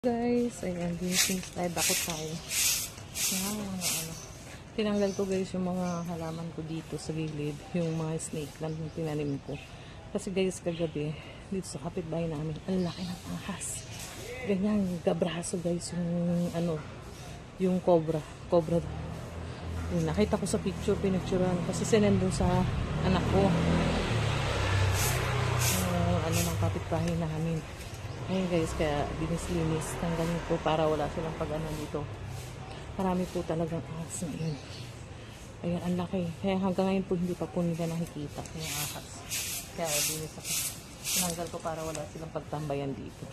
Guys, ayan, ginising slide ako tayo. Yan, mga ano. Tinanggal ko guys yung mga halaman ko dito sa gilid. Yung mga snake lang yung tinanim ko. Kasi guys, kagabi, dito sa kapitbahay namin, ang laki ng ahas. Ganyan, gabraso guys, yung ano, yung cobra. Cobra. Yun, nakita ko sa picture, pinicturean. Kasi sinendon sa anak ko. Yung ano ng kapitbahay namin. Ayun guys, kaya linis-linis. Tanggalin ko para wala silang pag-ano dito. Marami po talagang ahas na yun. Ayan, ang laki. Kaya hanggang ngayon po hindi pa po nila nakikita yung ahas. Kaya linis ako. Tinanggal ko para wala silang pagtambayan dito.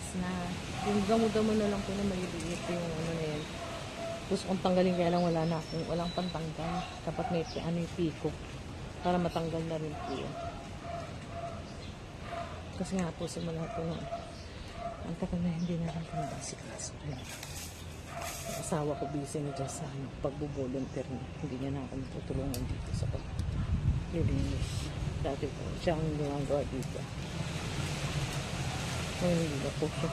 Malinis na. Yung gamo-gamo na lang po na maliliit yung ano na yan. Gusto kong tanggalin kaya lang wala na akong walang pantanggal. Dapat may ano yung piko para matanggal na rin po yun. Kasi nga po simula po nung ang tagal na hindi na lang po si kaso. Asawa ko busy na dyan sa ano, pagbo-volunteer niya. Hindi niya na ako tutulungan dito sa paglilinis. Dati po, siya ang ginagawa dito. Ngayon hindi po siya.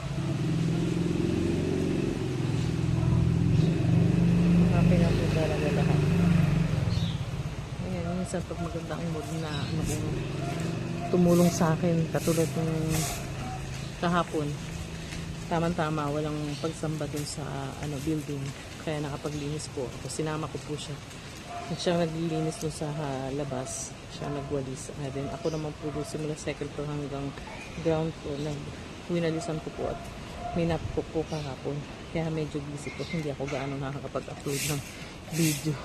Happy na po talaga lahat. Ayan, minsan pag maganda ang mood na ano kung tumulong sa akin katulad ng kahapon tamang-tama walang pagsamba dun sa ano building kaya nakapaglinis po ako sinama ko po siya at siya naglilinis dun sa ah, labas siya nagwalis ah, then ako naman po doon simula second floor hanggang ground floor nag winalisan ko po at minap ko po kahapon. Kaya medyo busy po. Hindi ako gaano nakakapag-upload ng video.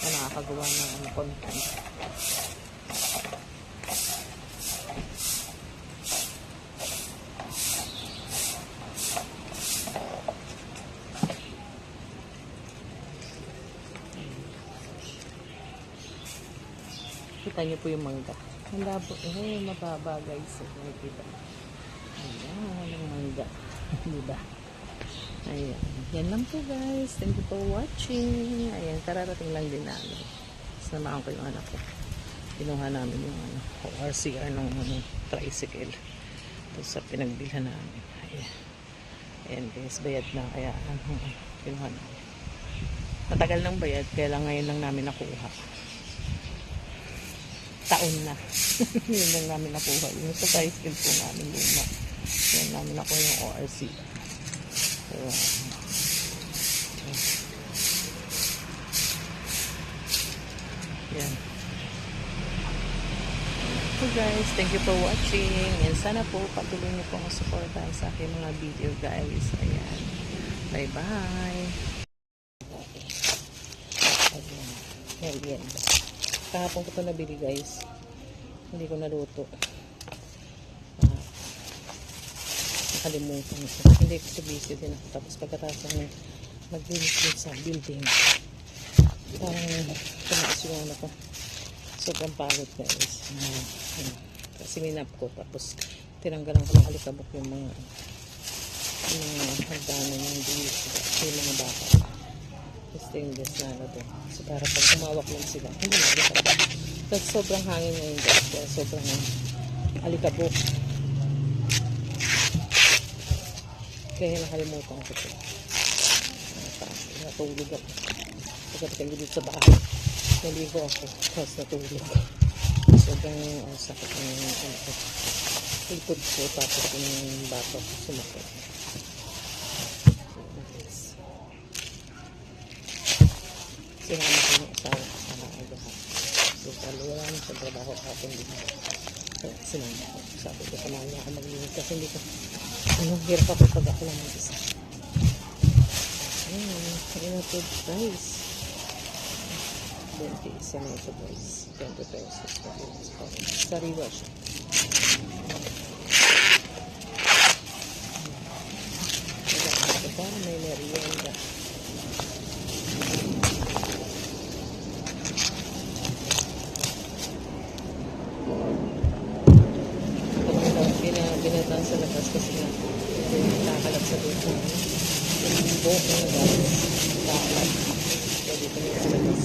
Na nakakagawa ng ano, content. Kita niyo po yung mangga. Ang labo. Eh, mababa guys. Nakikita. Ayan, ang mangga. diba? Ayan. Yan lang po guys. Thank you for watching. Ayan, kararating lang din namin. Samahan ko yung anak ko. Kinuha namin yung ano, RCR ng ano, tricycle. Ito sa pinagbilhan namin. Ayan. Ayan guys, bayad na. Kaya ano, kinuha namin. Matagal ng bayad, kaya lang ngayon lang namin nakuha taon na. yun lang namin nakuha. Yung sa tricycle po namin luma. Yan namin nakuha yung ORC. So, yan. So guys, thank you for watching. And sana po patuloy niyo po ang suportahan sa aking mga video guys. Ayan. Bye-bye. Ayan. Ayan. Kahapon ko ito nabili guys. Hindi ko naluto. Ah, nakalimutan ko. Hindi ko sa busy din ako. Tapos pagkatapos ng maglinis din sa building. Parang tumaas yung ano ko. Sobrang pagod guys. Uh, kasi minap ko. Tapos tinanggalan ko ng alikabok yung mga yung mga hagdanan yung. Yung mga baka stainless na ano to. So para pag humawak lang sila, hindi na. Tapos sobrang hangin ngayon guys. Kaya sobrang alikabok. Kaya nakalimutan ko ito. Natulog ako. Pagkatapos dito sa bahay. Naligo ako. Tapos natulog. Sobrang uh, sakit ng ano ko. Likod ko. Tapos yung bato sumakit. Sinama ko yung asawa ko sa mga agahan. So, wala na sa trabaho hapon din. Kaya sinama ko. Sabi ko, samahan niya ako maglinis kasi hindi ko, ano, hirap ako pag ako lang mag-isa. Ayun, ayun na po guys. 20 isa na ito guys. 20 pesos. Sariwa siya. May merienda. Bina, binataan sa labas kasi nga nakakalap sa dito. Yung buhok na nagalas. Nakakalap. Kaya dito na sa labas.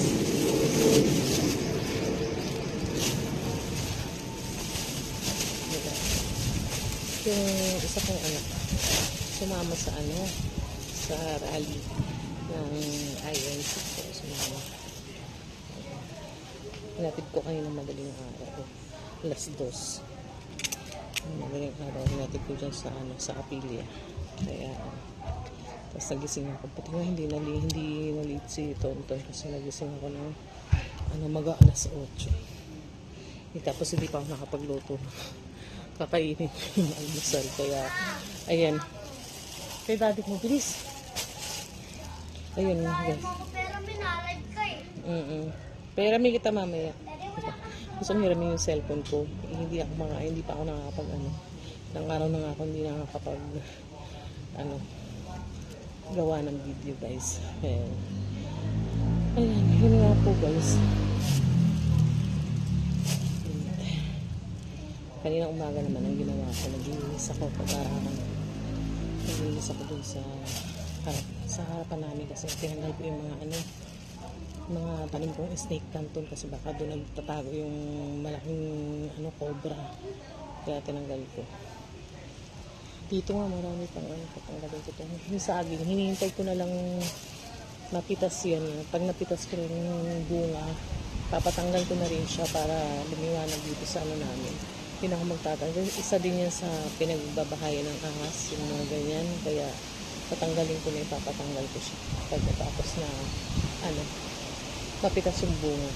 Diba? Yung isa kong anak, sumama sa ano, sa rally ng INC ko. Sumama. Hinatid ko kayo ng madaling araw. Alas dos. Madaling araw. Hinatid ko dyan sa, ano, sa Apilia. Kaya, tapos nagising ako. Pati nga hindi, nali, hindi nalit si Tonton kasi nagising ako ng ano, mag alas 8. Eh, tapos hindi pa ako nakapagluto. Kakainin yung almusal. Kaya, ayan. Kay daddy mo, bilis. Ayun, guys. Pero minalag ka eh. Mm-mm. Pero may kita mamaya. Ka. Gusto kong hiramin yung cellphone ko. Eh, hindi ako mga, hindi pa ako nakakapag ano. Nang araw na nga ako hindi nakakapag ano gawa ng video guys. Ayan. Ayan, yun nga po guys. Kanina umaga naman ang ginawa ko. Naglinis ako pag-araman. Naglinis ako dun sa harap, sa harapan namin kasi tinanggal ko yung mga ano mga tanim kong snake plant doon kasi baka doon nagtatago yung malaking ano cobra. Kaya tinanggal ko. Dito nga marami pang ano patanggalin ko ito yung saging hinihintay ko na lang napitas yan. Pag napitas ko rin yung bunga papatanggal ko na rin siya para lumiwanag dito sa ano namin hindi na ako magtatanggal isa din yan sa pinagbabahayan ng ahas yung mga ganyan kaya patanggalin ko na ipapatanggal ko siya pagkatapos na ano mapitas yung bunga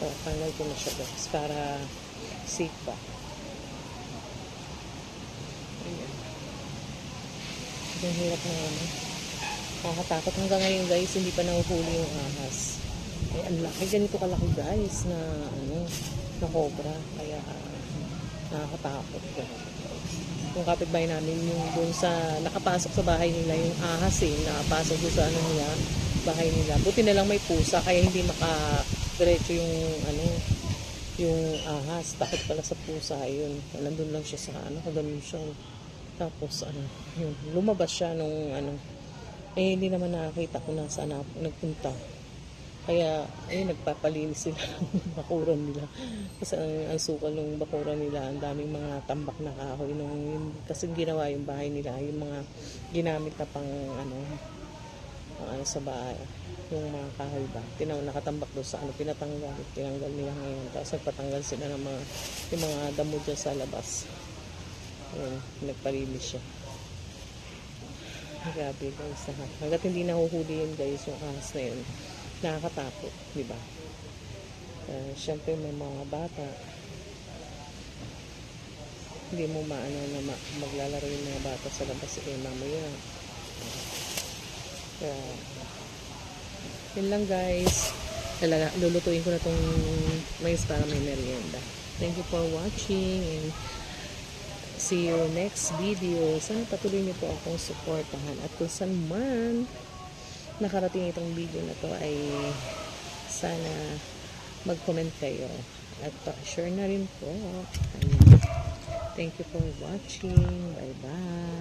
patanggal ko na siya guys para safe ba Ayan. Ang hirap na ano. Nakakatakot hanggang ngayon guys, hindi pa nahuhuli yung ahas. Ang laki, ganito kalaki guys na ano, na cobra. Kaya ah, nakakatakot. Yung kapitbahay namin yung doon sa, nakapasok sa bahay nila yung ahas eh, nakapasok doon sa ano nila, bahay nila. Buti na lang may pusa, kaya hindi maka diretso yung ano, yung ahas. Takot pala sa pusa, yun. Nandun lang siya sa ano, kaganon siya. Tapos ano, yun, lumabas siya nung ano, eh hindi naman nakakita ko na saan na nagpunta. Kaya, eh, nagpapalinis sila ng bakuran nila. Kasi ang, ang sukal ng bakuran nila, ang daming mga tambak na kahoy. Nung, yung, kasi ginawa yung bahay nila, yung mga ginamit na pang, ano, pang ano sa bahay. Yung mga kahoy ba. Tinaw, nakatambak doon sa ano, pinatanggal. Tinanggal nila ngayon. Tapos nagpatanggal sila ng mga, yung mga damo dyan sa labas. Ayun, nagpalinis siya. Grabe guys. Lahat. Hanggat hindi nahuhuli yun guys, yung ahas na yun nakakatakot, di ba? Uh, Siyempre may mga bata. Hindi mo maano na ma- maglalaro yung mga bata sa labas eh mamaya. Kaya, yun lang guys. Talaga, lulutuin ko na tong mais para may merienda. Thank you for watching and see you next video. Sana patuloy niyo po akong supportahan at kung saan man nakarating itong video na to ay sana mag-comment kayo at share na rin po. Thank you for watching. Bye-bye.